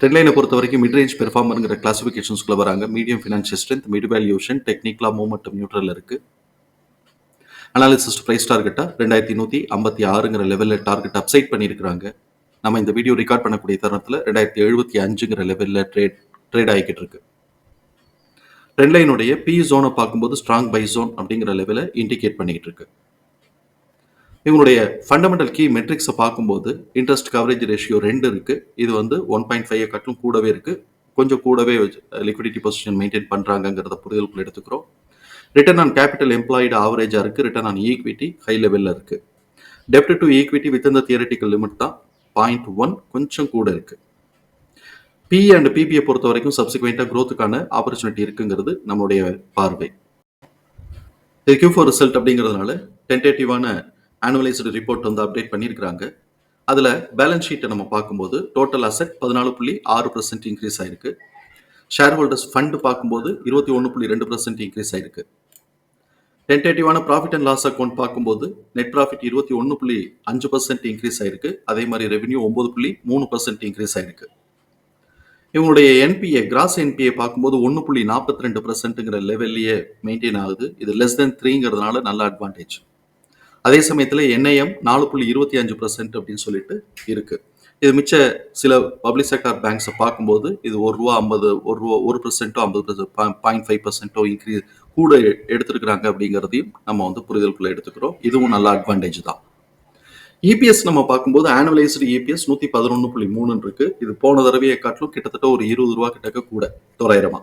ட்ரெண்ட்லைனை பொறுத்த வரைக்கும் mid range பெர்ஃபார்மருங்கிற கிளாசிஃபிகேஷன்ஸ்குள்ள வராங்க. Medium financial strength mid valuation டெக்னிக்கலா மூமெண்டம் நியூட்ரல் இருக்கு. அனாலிசிஸ் ப்ரைஸ் டார்கெட்டாக ரெண்டாயிரத்தி நூற்றி ஐம்பத்தி ஆறுங்கிற லெவலில் டார்கெட் அப்சைட் பண்ணியிருக்கிறாங்க நம்ம இந்த வீடியோ ரெக்கார்ட் பண்ணக்கூடிய தருணத்தில் ரெண்டாயிரத்தி எழுபத்தி அஞ்சுங்கிற லெவலில் ட்ரேட் ட்ரேட் ஆகிக்கிட்டு இருக்கு. ட்ரெண்ட்லைனுடைய பி ஜோனை பார்க்கும்போது ஸ்ட்ராங் பை ஜோன் அப்படிங்கிற லெவலை இண்டிகேட் பண்ணிக்கிட்டு இருக்கு. இவங்களுடைய ஃபண்டமெண்டல் கீ மெட்ரிக்ஸை பார்க்கும்போது இன்ட்ரெஸ்ட் கவரேஜ் ரேஷியோ ரெண்டு இருக்கு. இது வந்து ஒன் பாயிண்ட் ஃபைவ் கட்டும் கூடவே இருக்கு. கொஞ்சம் கூடவே லிக்விடிட்டி பொசிஷன் மெயின்டைன் பண்ணுறாங்கங்கிறத புரிதலுக்குள்ள எடுத்துக்கிறோம். ரிட்டர்ன் ஆன் கேபிட்டல் எம்ப்ளாய்டு ஆவரேஜாக இருக்குது ரிட்டர்ன் ஆன் ஈக்விட்டி ஹை லெவல்ல இருக்குது டெப்ட் டு ஈக்விட்டி வித் இந்த தியரட்டிக்கல் லிமிட் தான் பாயிண்ட் ஒன் கொஞ்சம் கூட இருக்குது பி அண்ட் பிபியை பொறுத்த வரைக்கும் சப்சிக்வெண்ட்டாக க்ரோத்துக்கான ஆப்பர்ச்சுனிட்டி இருக்குங்கிறது நம்மளுடைய பார்வை. இது கியூ ஃபோர் ரிசல்ட் அப்படிங்கிறதுனால டென்டேட்டிவான ஆனுவலைஸ்டு ரிப்போர்ட் வந்து அப்டேட் பண்ணியிருக்கிறாங்க. அதில் பேலன்ஸ் ஷீட்டை நம்ம பார்க்கும்போது டோட்டல் அசெட் பதினாலு புள்ளி ஆறு பர்சன்ட் இன்க்ரீஸ் ஆயிருக்கு. ஷேர் ஹோல்டர்ஸ் ஃபண்டு பார்க்கும்போது இருபத்தி ஒன்று புள்ளி ரெண்டு பர்சன்ட் இன்க்ரீஸ் ஆயிருக்கு. டென்டேட்டிவான ப்ராஃபிட் அண்ட் லாஸ் அக்கௌண்ட் பார்க்கும்போது நெட் ப்ராஃபிட் இருபத்தி ஒன்று புள்ளி அஞ்சு பர்சன்ட் இன்க்ரீஸ் ஆயிருக்கு. அதே மாதிரி ரெவென்யூ ஒம்பது புள்ளி மூணு பர்சன்ட் இன்க்ரீஸ் ஆயிருக்கு. இவங்களுடைய என்பிஏ கிராஸ் என்பிஏ பார்க்கும்போது ஒன்று புள்ளி நாற்பத்தி ரெண்டு பர்சன்ட்டுங்கிற லெவல்லையே மெயின்டைன் ஆகுது. இது லெஸ் தென் த்ரீங்கிறதுனால நல்ல அட்வான்டேஜ் அதே சமயத்தில் என்ஐஎம் நாலு புள்ளி இருபத்தி அஞ்சு பர்சன்ட் அப்படின்னு சொல்லிட்டு இருக்கு. இது மிச்ச சில பப்ளிக் செக்டார் பேங்க்ஸை பார்க்கும்போது இது ஒரு ரூபா ஐம்பது ஒரு ரூபா ஒரு பர்சன்ட்டோ ஐம்பது பாயிண்ட் ஃபைவ் பர்சன்ட்டோ இன்க்ரீஸ் கூட எடுத்திருக்கிறாங்க அப்படிங்கிறதையும் நம்ம வந்து புரிதலுக்குள்ள எடுத்துக்கிறோம். இதுவும் நல்ல அட்வான்டேஜ் தான். இபிஎஸ் நம்ம பார்க்கும்போது ஆனுவலைஸ்டு இபிஎஸ் நூற்றி பதினொன்று புள்ளி மூணுன்னு இருக்கு. இது போன தடவையை காட்டிலும் கிட்டத்தட்ட ஒரு இருபது ரூபா கிட்டக்க கூட தொள்ளாயிரமா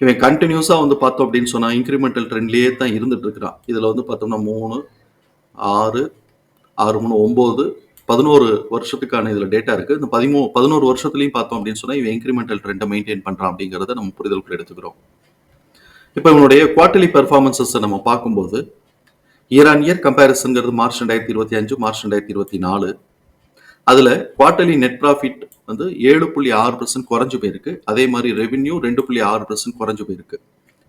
இவன் கண்டினியூஸாக வந்து பார்த்தோம் அப்படின்னு சொன்னால் இன்க்ரிமெண்டல் ட்ரெண்ட்லேயே தான் இருந்துட்டு இருக்கிறான். இதில் வந்து பார்த்தோம்னா மூணு ஆறு ஆறு மூணு ஒம்பது பதினோரு வருஷத்துக்கான இதில் டேட்டா இருக்குது இந்த பதிமூ பதினோரு வருஷத்துலையும் பார்த்தோம் அப்படின்னு சொன்னால் இவன் இன்க்ரிமெண்டல் ட்ரெண்டை மெயின்டைன் பண்ணுறான் அப்படிங்கிறத நம்ம புரிதலுக்குள்ள எடுத்துக்கிறோம். இப்போ இவனுடைய குவார்டர்லி பெர்ஃபார்மன்சஸை நம்ம பார்க்கும்போது இயர் ஆன் இயர் கம்பேரிசன்கிறது மார்ச் ரெண்டாயிரத்தி இருபத்தி அஞ்சு மார்ச் ரெண்டாயிரத்தி இருபத்தி நாலு. அதில் குவார்டர்லி நெட் ப்ராஃபிட் வந்து ஏழு புள்ளி ஆறு பர்சன்ட் குறைஞ்சு போயிருக்கு. அதே மாதிரி ரெவென்யூ ரெண்டு புள்ளி ஆறு பர்சன்ட் குறைஞ்சு போயிருக்கு.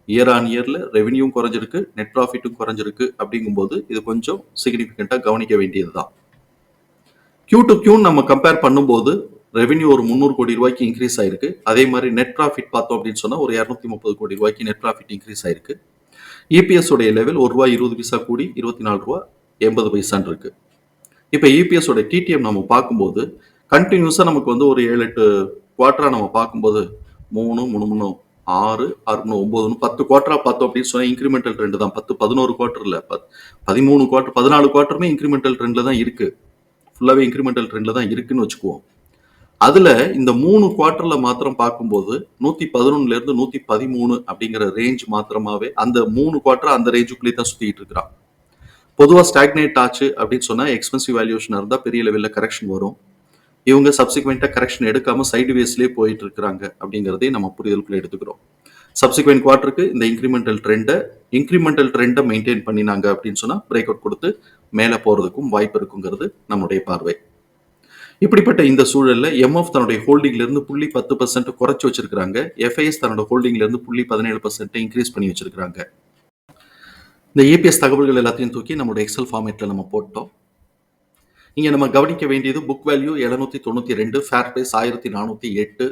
இயர் ஆன் இயரில் ரெவென்யூவும் குறைஞ்சிருக்கு நெட் ப்ராஃபிட்டும் குறைஞ்சிருக்கு அப்படிங்கும்போது இது கொஞ்சம் சிக்னிஃபிகண்ட்டாக கவனிக்க வேண்டியது தான் கியூ டு கியூ நம்ம கம்பேர் பண்ணும்போது ரெவென்யூ ஒரு முந்நூறு கோடி ரூபாய்க்கு இன்க்ரீஸ் ஆயிருக்கு. அதே மாதிரி நெட் ப்ராஃபிட் பார்த்தோம் அப்படின்னு சொன்னால் ஒரு இரநூத்தி முப்பது கோடி ரூபாய்க்கு நெட் ப்ராஃபிட் இன்க்ரீஸ் ஆயிருக்கு. இபிஎஸ் உடைய லெவல் ஒரு ரூபாய் இருபது பைசா கூடி இருபத்தி நாலு ரூபா எண்பது பைசான் இருக்கு. இப்போ இபிஎஸ் உடைய டிடிஎம் நம்ம பார்க்கும்போது கண்டினியூஸாக நமக்கு வந்து ஒரு ஏழு எட்டு குவார்ட்டராக நம்ம பார்க்கும்போது மூணு மூணு மூணு ஆறு அறுநூறு ஒம்பதுன்னு பத்து குவார்டரா பார்த்தோம் அப்படின்னு சொன்னால் இன்க்ரிமெண்டல் ட்ரெண்ட் தான். பத்து பதினோரு குவார்டர்ல பத் பதிமூணு குவார்டர் பதினாலு குவார்டருமே இன்க்ரிமெண்டல் ட்ரெண்ட்ல தான் இருக்கு. ஃபுல்லாகவே இன்க்ரிமெண்டல் ட்ரெண்ட்ல தான் இருக்குன்னு வச்சுக்குவோம். அதுல இந்த மூணு குவார்டர்ல மாத்திரம் பார்க்கும்போது நூத்தி பதினொன்னுல இருந்து நூத்தி பதிமூணு அப்படிங்கிற ரேஞ்ச் மாத்திரமாவே அந்த மூணு குவார்டர் அந்த ரேஞ்சுக்குள்ளே தான் சுத்திட்டு இருக்கிறான். பொதுவாக ஸ்டாக்னேட் ஆச்சு அப்படின்னு சொன்னால் எக்ஸ்பென்சிவ் வேல்யூஷனாக இருந்தால் பெரிய லெவலில் கரெக்ஷன் வரும். இவங்க சப்சிக்வெண்ட்டாக கரெக்ஷன் எடுக்காமல் சைடு வேஸ்லேயே போயிட்டு இருக்கிறாங்க அப்படிங்கிறதையும் நம்ம புரிதலுக்குள்ள எடுத்துக்கிறோம். சப்சிக்வெண்ட் குவார்ட்டருக்கு இந்த இன்க்ரிமெண்டல் ட்ரெண்டை இன்க்ரிமெண்டல் ட்ரெண்டை மெயின்டைன் பண்ணினாங்க அப்படின்னு சொன்னால் பிரேக் அவுட் கொடுத்து மேலே போகிறதுக்கும் வாய்ப்பு இருக்குங்கிறது நம்முடைய பார்வை. இப்படிப்பட்ட இந்த சூழலில் எம்எஃப் தன்னுடைய ஹோல்டிங்லேருந்து புள்ளி பத்து பர்சன்ட் குறைச்சி வச்சிருக்கிறாங்க. எஃப்ஐஎஸ் தன்னோட ஹோல்டிங்லேருந்து புள்ளி பதினேழு பர்சன்ட் இன்க்ரீஸ் பண்ணி வச்சிருக்கிறாங்க. இந்த ஏபிஎஸ் தகவல்கள் எல்லாத்தையும் தூக்கி நம்மளோட எக்ஸல் ஃபார்மேட்டில் நம்ம போட்டோம். இங்கே நம்ம கவனிக்க வேண்டியது புக் வேல்யூ எழுநூற்றி தொண்ணூற்றி ரெண்டு ஃபேர் ப்ரைஸ் ஆயிரத்தி நானூற்றி எட்டு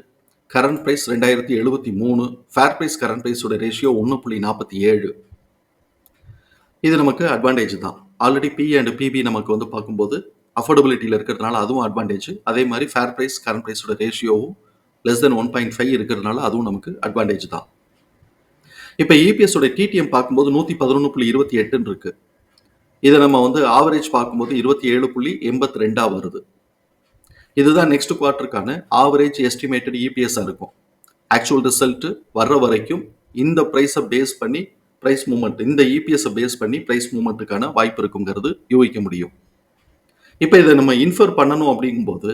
கரண்ட் ப்ரைஸ் ரெண்டாயிரத்தி எழுபத்தி மூணு ஃபேர் ப்ரைஸ் கரண்ட் ப்ரைஸோட ரேஷியோ ஒன்று புள்ளி நாற்பத்தி ஏழு. இது நமக்கு அட்வான்டேஜ் தான். ஆல்ரெடி பி அண்ட் பிபி நமக்கு வந்து பார்க்கும்போது அஃபோர்டபிலிட்டியில் இருக்கிறதுனால அதுவும் அட்வான்டேஜ் அதே மாதிரி ஃபேர் ப்ரைஸ் கரண்ட் ப்ரைஸோட ரேஷியோவும் less than one point five இருக்கிறதுனால அதுவும் நமக்கு அட்வான்டேஜ் தான். இப்போ இபிஎஸோட டிடிஎம் பார்க்கும்போது நூற்றி பதினொன்று புள்ளி இருபத்தி எட்டுன்னு இருக்குது இதை நம்ம வந்து ஆவரேஜ் பார்க்கும்போது இருபத்தி ஏழு புள்ளி எண்பத்தி ரெண்டாக வருது. இதுதான் நெக்ஸ்ட் குவார்ட்டருக்கான ஆவரேஜ் எஸ்டிமேட்டட் இபிஎஸ்ஸாக இருக்கும். ஆக்சுவல் ரிசல்ட்டு வர்ற வரைக்கும் இந்த ப்ரைஸை பேஸ் பண்ணி ப்ரைஸ் மூமெண்ட் இந்த இபிஎஸ்ஸை பேஸ் பண்ணி ப்ரைஸ் மூமெண்ட்டுக்கான வாய்ப்பு இருக்குங்கிறது யூகிக்க முடியும். இப்போ இதை நம்ம இன்ஃபர் பண்ணணும் அப்படிங்கும்போது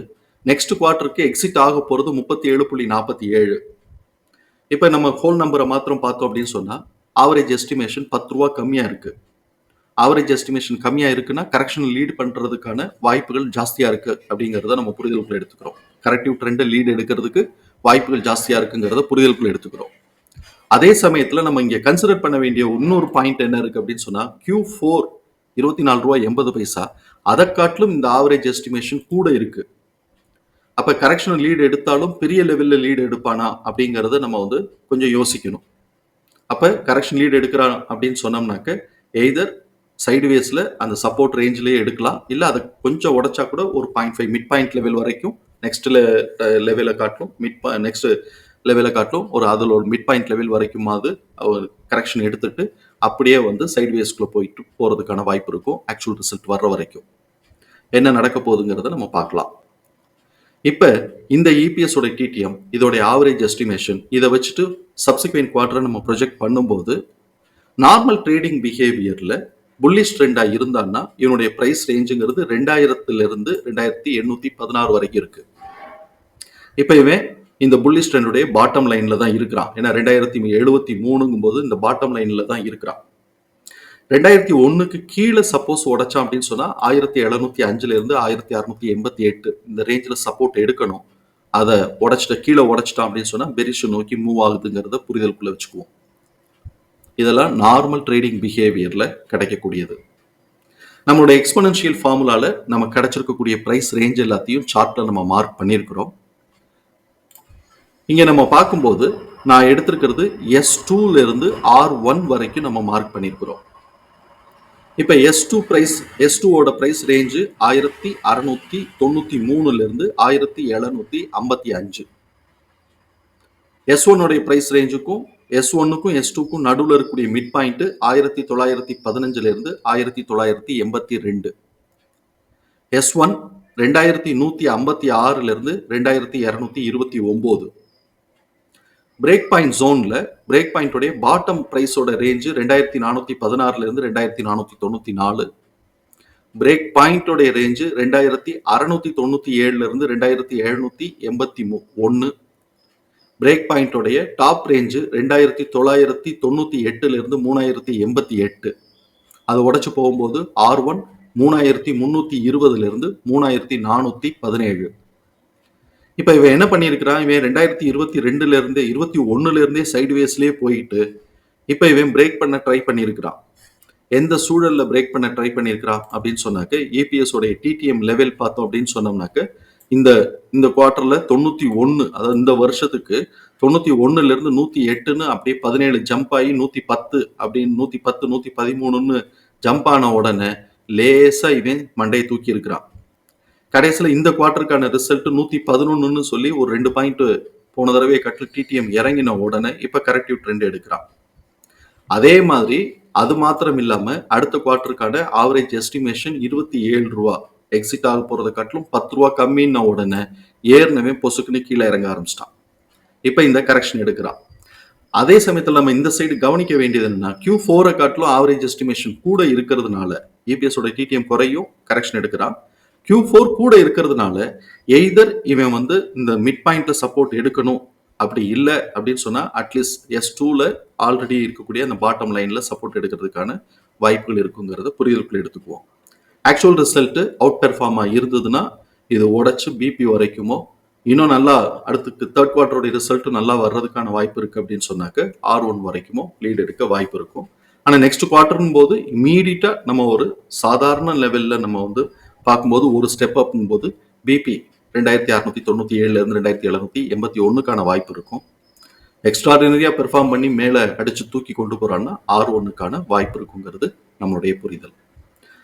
நெக்ஸ்ட் குவார்ட்டருக்கு எக்ஸிட் ஆக போகிறது முப்பத்தி ஏழு புள்ளி நாற்பத்தி ஏழு. இப்போ நம்ம ஹோல் நம்பரை மாத்திரம் பார்த்தோம் அப்படின்னு சொன்னால் ஆவரேஜ் எஸ்டிமேஷன் பத்து ரூபா கம்மியாக இருக்குது ஆவரேஜ் எஸ்டிமேஷன் கம்மியாக இருக்குன்னா கரெக்ஷன் லீட் பண்ணுறதுக்கான வாய்ப்புகள் ஜாஸ்தியாக இருக்குது அப்படிங்கிறத நம்ம புரிதலுக்குள்ள எடுத்துக்கிறோம். கரெக்டிவ் ட்ரெண்டை லீட் எடுக்கிறதுக்கு வாய்ப்புகள் ஜாஸ்தியாக இருக்குங்கிறத புரிதலுக்குள்ள எடுத்துக்கிறோம். அதே சமயத்தில் நம்ம இங்கே கன்சிடர் பண்ண வேண்டிய இன்னொரு பாயிண்ட் என்ன இருக்குது அப்படின்னு சொன்னால் கியூ ஃபோர் இருபத்தி நாலு ரூபா எண்பது பைசா அதை காட்டிலும் இந்த ஆவரேஜ் எஸ்டிமேஷன் கூட இருக்குது அப்போ கரெக்ஷன் லீடு எடுத்தாலும் பெரிய லெவலில் லீடு எடுப்பானா அப்படிங்கிறத நம்ம வந்து கொஞ்சம் யோசிக்கணும். அப்போ கரெக்ஷன் லீடு எடுக்கிறான் அப்படின்னு சொன்னோம்னாக்க எய்தர் சைடுவேஸில் அந்த சப்போர்ட் ரேஞ்சிலேயே எடுக்கலாம். இல்லை அதை கொஞ்சம் உடச்சா கூட ஒரு point five mid point level வரைக்கும் நெக்ஸ்ட் லெவலை காட்டும். மிட் நெக்ஸ்ட் லெவலை காட்டும். ஒரு அதில் ஒரு மிட் பாயிண்ட் லெவல் வரைக்குமாவது ஒரு கரெக்ஷன் எடுத்துட்டு அப்படியே வந்து சைட்வேஸ்குள்ளே போயிட்டு போகிறதுக்கான வாய்ப்பு இருக்கும். ஆக்சுவல் ரிசல்ட் வர்ற வரைக்கும். என்ன நடக்க போகுதுங்கிறத நம்ம பார்க்கலாம். இப்போ இந்த இபிஎஸோட டிடிஎம் இதோடைய ஆவரேஜ் எஸ்டிமேஷன் இதை வச்சுட்டு சப்சிக்வெண்ட் குவார்டரை நம்ம ப்ரொஜெக்ட் பண்ணும்போது நார்மல் ட்ரேடிங் பிஹேவியரில் புல்லிஷ் ட்ரெண்டாக இருந்தான்னா இவனுடைய ப்ரைஸ் ரேஞ்சுங்கிறது ரெண்டாயிரத்துலேருந்து ரெண்டாயிரத்தி எண்ணூற்றி பதினாறு வரைக்கும் இருக்கு. இப்போ இவன் இந்த புல்லிஷ் ட்ரெண்டுடைய பாட்டம் லைனில் தான் இருக்கிறான். ஏன்னா ரெண்டாயிரத்தி எழுபத்தி மூணுங்கும் போது இந்த பாட்டம் லைனில் தான் இருக்கிறான். ரெண்டாயிரத்தி ஒன்றுக்கு கீழே சப்போஸ் உடைச்சான் அப்படின்னு சொன்னால் ஆயிரத்தி எழுநூத்தி அஞ்சுல இருந்து ஆயிரத்தி அறுநூத்தி எண்பத்தி எட்டு இந்த ரேஞ்சில் சப்போர்ட் எடுக்கணும். அதை உடைச்சிட்ட கீழே உடைச்சிட்டான் அப்படின்னு சொன்னால் பெரிஷை நோக்கி மூவ் ஆகுதுங்கிறத புரிதலுக்குள்ள வச்சுக்குவோம். இதெல்லாம் நார்மல் ட்ரேடிங் பிஹேவியரில் கிடைக்கக்கூடியது. நம்மளோட எக்ஸ்பனன்ஷியல் ஃபார்முலாவில் நம்ம கிடைச்சிருக்கக்கூடிய ப்ரைஸ் ரேஞ்ச் எல்லாத்தையும் சார்ட்டில் நம்ம மார்க் பண்ணியிருக்கிறோம். இங்கே நம்ம பார்க்கும்போது நான் எடுத்திருக்கிறது எஸ் டூலேருந்து ஆர் ஒன் வரைக்கும் நம்ம மார்க் பண்ணியிருக்கிறோம். இப்போ எஸ் டூ ப்ரைஸ் எஸ் டூவோட ப்ரைஸ் ரேஞ்சு ஆயிரத்தி அறநூத்தி தொண்ணூற்றி மூணுலேருந்து ஆயிரத்தி எழுநூத்தி ஐம்பத்தி அஞ்சு. எஸ் ஒன்னுடைய ப்ரைஸ் ரேஞ்சுக்கும் எஸ் ஒன்னுக்கும் எஸ் டூக்கும் நடுவில் இருக்கக்கூடிய மிட் பாயிண்ட் ஆயிரத்தி தொள்ளாயிரத்தி பதினஞ்சுலேருந்து ஆயிரத்தி தொள்ளாயிரத்தி எண்பத்தி ரெண்டு. எஸ் ஒன் ரெண்டாயிரத்தி நூற்றி ஐம்பத்தி ஆறுலேருந்து ரெண்டாயிரத்தி இரநூத்தி இருபத்தி ஒம்பது. பிரேக் பாயிண்ட் ஜோனில் பிரேக் பாயிண்டோடைய பாட்டம் ப்ரைஸோட ரேஞ்சு ரெண்டாயிரத்தி நானூற்றி பதினாறுலேருந்து ரெண்டாயிரத்தி நானூற்றி தொண்ணூற்றி நாலு. பிரேக் பாயிண்டோடைய ரேஞ்சு ரெண்டாயிரத்தி அறநூற்றி தொண்ணூற்றி ஏழுலேருந்து ரெண்டாயிரத்தி எழுநூற்றி எண்பத்தி மூ ஒன்று பிரேக் பாயிண்டோடைய டாப் ரேஞ்சு ரெண்டாயிரத்தி தொள்ளாயிரத்தி தொண்ணூற்றி எட்டுலேருந்து மூணாயிரத்தி எண்பத்தி எட்டு. அதை உடச்சி போகும்போது ஆர் ஒன் மூணாயிரத்தி முந்நூற்றி இருபதுலேருந்து மூணாயிரத்தி நானூற்றி பதினேழு. இப்போ இவன் என்ன பண்ணியிருக்கிறான்? இவன் ரெண்டாயிரத்தி இருபத்தி ரெண்டுல இருந்தே இருபத்தி ஒன்றுலேருந்தே இருந்தே போயிட்டு இப்போ இவன் பிரேக் பண்ண ட்ரை பண்ணியிருக்கிறான். எந்த சூழல்ல பிரேக் பண்ண ட்ரை பண்ணியிருக்கிறான் அப்படின்னு சொன்னாக்க ஏபிஎஸ் உடைய டிடிஎம் லெவல் பார்த்தோம் அப்படின்னு சொன்னோம்னாக்க இந்த இந்த குவார்டர்ல தொண்ணூத்தி ஒன்னு அதாவது இந்த வருஷத்துக்கு தொண்ணூத்தி ஒன்னுல இருந்து நூத்தி எட்டுன்னு அப்படியே பதினேழு ஜம்ப் ஆகி நூத்தி பத்து அப்படின்னு நூத்தி பத்து நூத்தி பதிமூணுன்னு ஜம்ப் ஆன உடனே லேசா இவன் மண்டையை தூக்கி இருக்கிறான். கடைசியில் இந்த குவார்டருக்கான ரிசல்ட் நூற்றி பதினொன்றுன்னு சொல்லி ஒரு ரெண்டு பாயிண்ட் போன தடவை கட்டில் டிடிஎம் இறங்கின உடனே இப்போ கரெக்டிவ் ட்ரெண்ட் எடுக்கிறான். அதே மாதிரி அது மாத்திரம் இல்லாம அடுத்த குவார்ட்டருக்கான ஆவரேஜ் எஸ்டிமேஷன் இருபத்தி ஏழு ரூபா. எக்ஸிட் ஆக போகிறத காட்டிலும் பத்து ரூபா கம்மின்ன உடனே ஏற்கனவே பொசுக்குன்னு கீழே இறங்க ஆரம்பிச்சிட்டான். இப்போ இந்த கரெக்ஷன் எடுக்கிறான். அதே சமயத்தில் நம்ம இந்த சைடு கவனிக்க வேண்டியது என்னன்னா கியூ ஃபோரை காட்டிலும் ஆவரேஜ் எஸ்டிமேஷன் கூட இருக்கிறதுனால இபிஎஸோட டிடிஎம் குறையும் கரெக்ஷன் எடுக்கிறான். கியூ ஃபோர் கூட இருக்கிறதுனால எய்தர் இவன் வந்து இந்த மிட் பாயிண்ட்ல சப்போர்ட் எடுக்கணும் அப்படி இல்லை அப்படின்னு சொன்னால் அட்லீஸ்ட் எஸ் டூவில் ஆல்ரெடி இருக்கக்கூடிய அந்த பாட்டம் லைனில் சப்போர்ட் எடுக்கிறதுக்கான வாய்ப்புகள் இருக்குங்கிறத புரிதலுக்குள்ள எடுத்துக்குவோம். ஆக்சுவல் ரிசல்ட்டு அவுட் பெர்ஃபார்மாக இருந்ததுன்னா இது உடச்சி பிபி வரைக்குமோ இன்னும் நல்லா அடுத்துக்கு தேர்ட் குவார்டருடைய ரிசல்ட்டு நல்லா வர்றதுக்கான வாய்ப்பு இருக்குது அப்படின்னு சொன்னாக்க ஆர் ஒன் வரைக்குமோ லீட் எடுக்க வாய்ப்பு இருக்கும். ஆனால் நெக்ஸ்ட் குவார்டர்னும் போது இமீடியட்டா நம்ம ஒரு சாதாரண லெவலில் நம்ம வந்து பார்க்கும்போது ஒரு ஸ்டெப் அப்னும் போது பிபி ரெண்டாயிரத்தி அறநூற்றி தொண்ணூற்றி ஏழுலேருந்து ரெண்டாயிரத்தி எழுநூற்றி எண்பத்தி ஒன்றுக்கான வாய்ப்பு இருக்கும். எக்ஸ்ட்ராடினரியாக பெர்ஃபார்ம் பண்ணி மேலே அடித்து தூக்கி கொண்டு போகிறான்னா ஆர் ஒன்றுக்கான வாய்ப்பு இருக்குங்கிறது நம்மளுடைய புரிதல்.